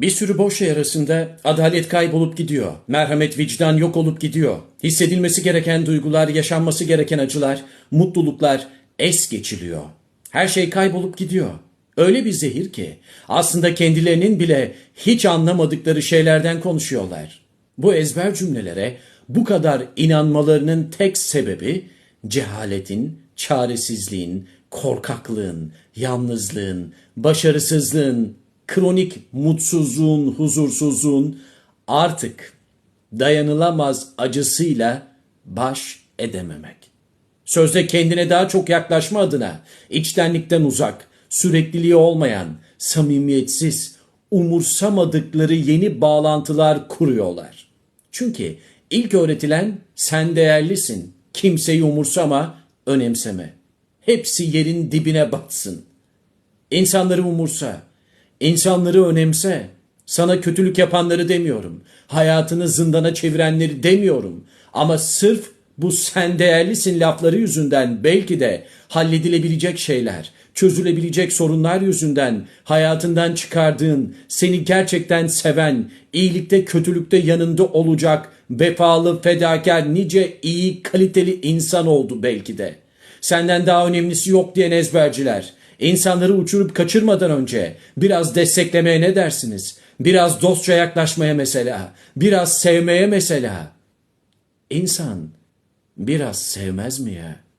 Bir sürü boş şey arasında adalet kaybolup gidiyor. Merhamet, vicdan yok olup gidiyor. Hissedilmesi gereken duygular, yaşanması gereken acılar, mutluluklar es geçiliyor. Her şey kaybolup gidiyor. Öyle bir zehir ki aslında kendilerinin bile hiç anlamadıkları şeylerden konuşuyorlar. Bu ezber cümlelere bu kadar inanmalarının tek sebebi cehaletin, çaresizliğin, korkaklığın, yalnızlığın, başarısızlığın, kronik mutsuzluğun, huzursuzluğun artık dayanılamaz acısıyla baş edememek. Sözde kendine daha çok yaklaşma adına içtenlikten uzak, sürekliliği olmayan, samimiyetsiz, umursamadıkları yeni bağlantılar kuruyorlar. Çünkü ilk öğretilen sen değerlisin, kimseyi umursama, önemseme. Hepsi yerin dibine batsın. İnsanları umursa, insanları önemse. Sana kötülük yapanları demiyorum. Hayatını zindana çevirenleri demiyorum. Ama sırf bu sen değerlisin lafları yüzünden belki de halledilebilecek şeyler, çözülebilecek sorunlar yüzünden hayatından çıkardığın, seni gerçekten seven, iyilikte kötülükte yanında olacak, vefalı, fedakar, nice iyi, kaliteli insan oldu belki de. Senden daha önemlisi yok diyen ezberciler. İnsanları uçurup kaçırmadan önce biraz desteklemeye ne dersiniz? Biraz dostça yaklaşmaya mesela, biraz sevmeye mesela. İnsan biraz sevmez mi ya?''